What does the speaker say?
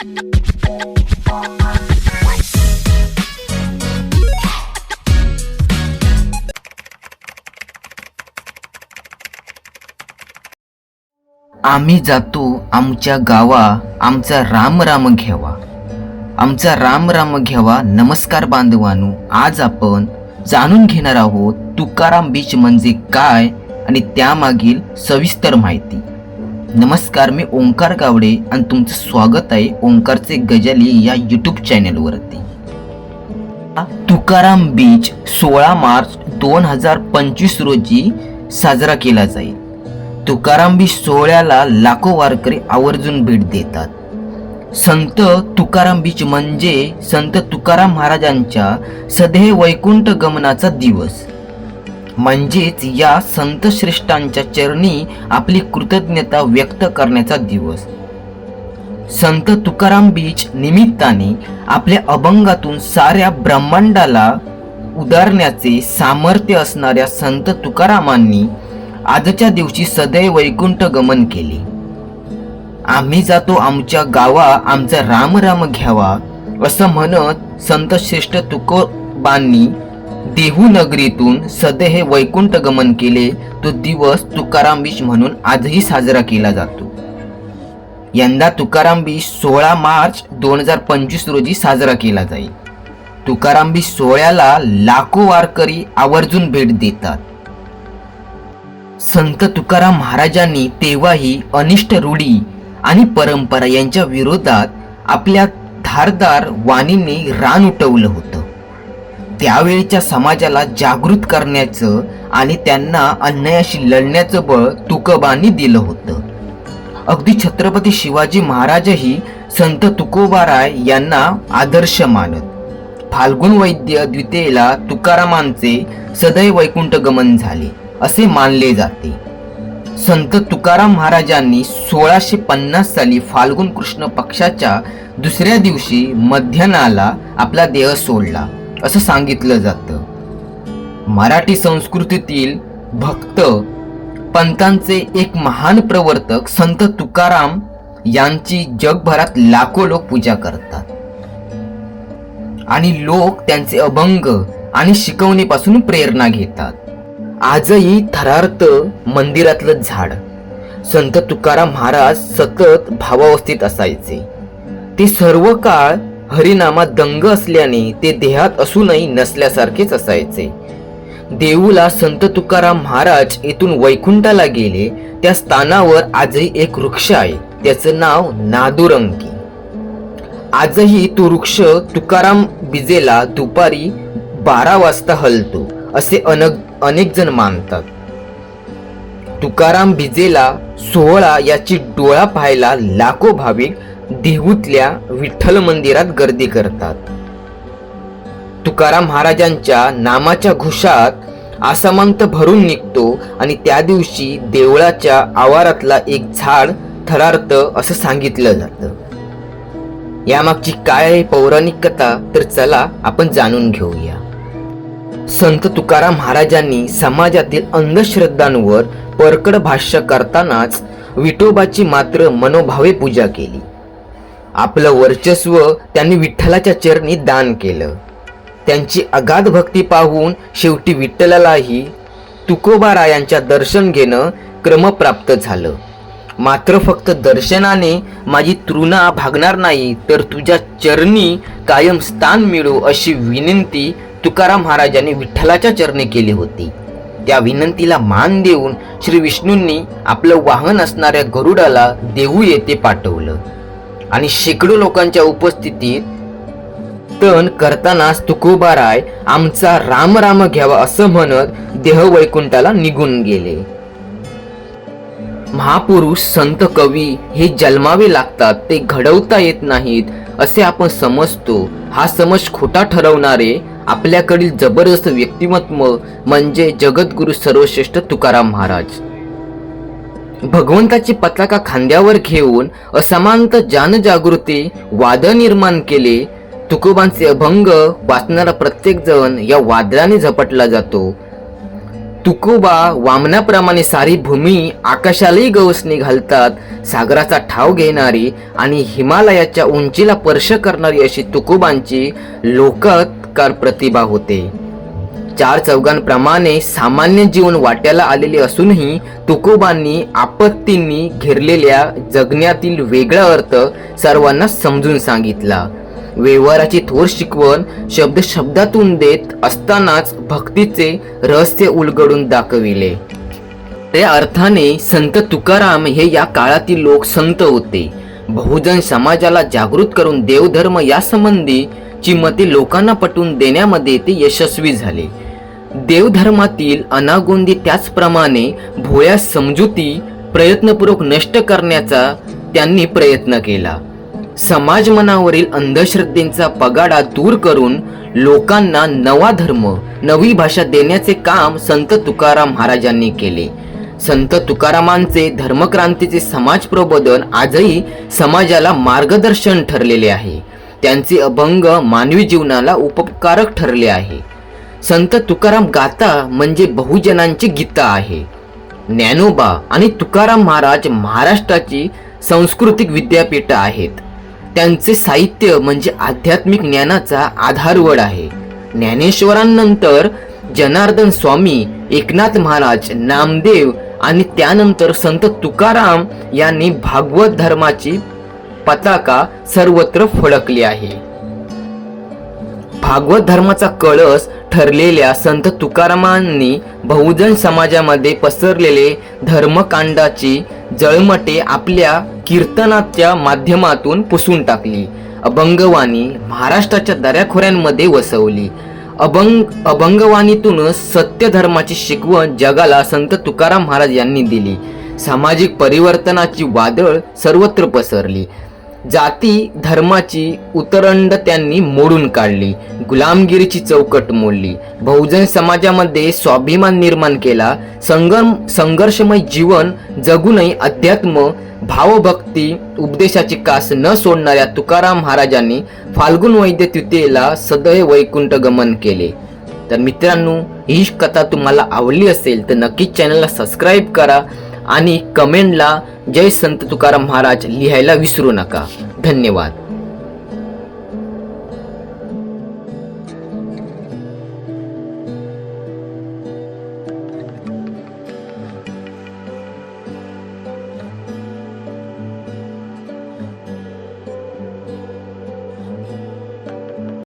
आम्ही जातो आमच्या गावा आमचा राम राम घ्यावा. आमचा राम राम घ्यावा नमस्कार बांधवानू. आज आपण जाणून घेणार आहोत तुकाराम बीच म्हणजे काय आणि त्यामागील सविस्तर माहिती. नमस्कार मी ओंकार गावडे आणि तुमचं स्वागत आहे ओंकारचे गजाली या यूट्यूब चॅनलवरती तुकाराम बीच सोळा मार्च दोन हजार पंचवीस रोजी साजरा केला जाईल. तुकाराम बीच सोहळ्याला लाखो वारकरी आवर्जून भेट देतात. संत तुकाराम बीच म्हणजे संत तुकाराम महाराजांच्या सदैव वैकुंठ गमनाचा दिवस. म्हणजेच या संतश्रेष्ठांच्या चरणी आपली कृतज्ञता व्यक्त करण्याचा दिवस. संत तुकाराम बीच निमित्ताने आपल्या अभंगातून साऱ्या ब्रह्मांडाला उदारण्याचे सामर्थ्य असणाऱ्या संत तुकारामांनी आजच्या दिवशी सदैव वैकुंठ गमन केले. आम्ही जातो आमच्या गावा आमचा राम राम घ्यावा असं म्हणत संतश्रेष्ठ तुकोबांनी देहू नगरीतून हे वैकुंठ गमन केले तो दिवस तुकाराम बीज म्हणून आजही साजरा केला जातो. यंदा तुकाराम बीज सोळा मार्च दोन हजार पंचवीस रोजी साजरा केला जाईल. तुकाराम बीज सोहळ्याला लाखो वारकरी आवर्जून भेट देतात. संत तुकाराम महाराजांनी तेव्हाही अनिष्ट रूढी आणि परंपरा यांच्या विरोधात आपल्या धारदार वाणीने रान उठवलं होतं. त्यावेळीच्या समाजाला जागृत करण्याचं आणि त्यांना अन्यायाशी लढण्याचं बळ तुकोबांनी दिलं होतं. अगदी छत्रपती शिवाजी महाराजही संत तुकोबाराय यांना आदर्श मानत. फाल्गुन वैद्य द्वितीयेला तुकारामांचे सदैव वैकुंठ गमन झाले असे मानले जाते. संत तुकाराम महाराजांनी सोळाशे पन्नास साली फाल्गुन कृष्ण पक्षाच्या दुसऱ्या दिवशी मध्यानाला आपला देह सोडला. असं सांगितलं जातं. मराठी संस्कृतीतील भक्त पंतांचे एक महान प्रवर्तक संत तुकाराम यांची जगभरात लाखो लोक पूजा करतात. आणि लोक त्यांचे अभंग आणि शिकवणीपासून प्रेरणा घेतात. आजही थरार्थ मंदिरातलं झाड संत तुकाराम महाराज सतत भावावस्थेत असायचे. ते सर्व काळ हरिनामात दंग असल्याने ते देहात असूनही नसल्यासारखेच असायचे. देऊला संत तुकाराम महाराज येथून वैकुंठाला गेले. त्या स्थानावर आजही एक वृक्ष आहे. त्याचं नाव नादुरंगी. आजही तो वृक्ष तुकाराम बिजेला दुपारी बारा वाजता हलतो असे अनेक अनेक जण मानतात. तुकाराम बिजेला सोहळा याची डोळा पाहायला लाखो भाविक देहूतल्या विठ्ठल मंदिरात गर्दी करतात. तुकाराम महाराजांच्या नामाच्या घुशात आसमांत भरून निघतो आणि त्या दिवशी देवळाच्या आवारातला एक झाड थरारत असं सांगितलं जातं. यामागची काय आहे पौराणिक कथा? तर चला आपण जाणून घेऊया. संत तुकाराम महाराजांनी समाजातील अंधश्रद्धांवर परकड भाष्य करतानाच विठोबाची मात्र मनोभावे पूजा केली. आपलं वर्चस्व त्यांनी विठ्ठलाच्या चरणी दान केलं. त्यांची अगाध भक्ती पाहून शेवटी विठ्ठलालाही तुकोबारायांच्या दर्शन घेणं क्रमप्राप्त झालं. मात्र फक्त दर्शनाने माझी तृणा भागणार नाही तर तुझ्या चरणी कायम स्थान मिळो अशी विनंती तुकाराम महाराजांनी विठ्ठलाच्या चरणी केली होती. त्या विनंतीला मान देऊन श्री विष्णूंनी आपलं वाहन असणाऱ्या गरुडाला देहू येथे पाठवलं. आणि शेकडो लोकांच्या उपस्थितीत तण करतानाच तुकोबाराय आमचा राम राम घ्यावा असं म्हणत देह वैकुंठाला निघून गेले. महापुरुष संत कवी हे जन्मावे लागतात ते घडवता येत नाहीत असे आपण समजतो. हा समज खोटा ठरवणारे आपल्याकडील जबरदस्त व्यक्तिमत्व म्हणजे जगद्गुरु सर्वश्रेष्ठ तुकाराम महाराज. भगवंताची पताका खांद्यावर घेऊन असमांत जनजागृती वाद निर्माण केले. तुकोबांचे अभंग वाचणारा प्रत्येक जण या वादळाने झपटला जातो. तुकोबा वामनाप्रमाणे सारी भूमी आकाशालाही गवसणी घालतात सागराचा ठाव घेणारी आणि हिमालयाच्या उंचीला स्पर्श करणारी अशी तुकोबांची लोकत्कार प्रतिभा होते. चार चौघांप्रमाणे सामान्य जीवन वाट्याला आलेले असूनही तुकोबांनी आपत्तींनी घेरलेल्या जगण्यातील वेगळा अर्थ सर्वांना समजून सांगितला. व्यवहाराची थोर शिकवण शब्द शब्दातून देत असतानाच भक्तीचे रहस्य उलगडून दाखविले. त्या अर्थाने संत तुकाराम हे या काळातील लोक संत होते. बहुजन समाजाला जागृत करून देवधर्म यासंबंधी ची मते लोकांना पटवून देण्यामध्ये ते यशस्वी झाले. देवधर्मातील अनागोंदी त्याचप्रमाणे भोया समजुती प्रयत्नपूर्वक नष्ट करण्याचा त्यांनी प्रयत्न केला. समाज मनावरील अंधश्रद्धेचा पगाडा दूर करून लोकांना नवा धर्म नवी भाषा देण्याचे काम संत तुकाराम महाराजांनी केले. संत तुकारामांचे धर्मक्रांतीचे समाज प्रबोधन आजही समाजाला मार्गदर्शन ठरलेले आहे. त्यांचे अभंग मानवी जीवनाला उपकारक ठरले आहे. संत तुकाराम गाथा म्हणजे बहुजनांची गीता आहे. ज्ञानोबा आणि तुकाराम महाराज महाराष्ट्राची सांस्कृतिक विद्यापीठ आहेत. त्यांचे साहित्य म्हणजे आध्यात्मिक ज्ञानाचा आधारवड आहे. ज्ञानेश्वरांनंतर जनार्दन स्वामी एकनाथ महाराज नामदेव आणि त्यानंतर संत तुकाराम यांनी भागवत धर्माची पताका सर्वत्र फडकली आहे. भागवत धर्माचा कळस ठरलेल्या संत तुकारामांनी बहुजन समाजामध्ये पसरलेले धर्मकांडाची जळमटे आपल्या कीर्तनाच्या माध्यमातून पुसून टाकली. अभंगवाणी महाराष्ट्राच्या दऱ्याखोऱ्यांमध्ये वसवली. अभंग अभंगवाणीतूनच सत्य धर्माची शिकवण जगाला संत तुकाराम महाराज यांनी दिली. सामाजिक परिवर्तनाची वादळ सर्वत्र पसरली. जाती धर्माची उतरंड त्यांनी मोडून काढली गुलामगिरीची चौकट मोडली. बहुजन समाजामध्ये स्वाभिमान निर्माण केला संगम संघर्षमय जीवन जगूनही अध्यात्म भावभक्ती उपदेशाची कास न सोडणाऱ्या तुकाराम महाराजांनी फाल्गुन वैद्य तृतीयेला सदैव वैकुंठ गमन केले. तर मित्रांनो ही कथा तुम्हाला आवडली असेल तर नक्कीच चॅनलला सबस्क्राईब करा. आणि कमेंटला जय संत तुकाराम महाराज लिहायला विसरू नका. धन्यवाद.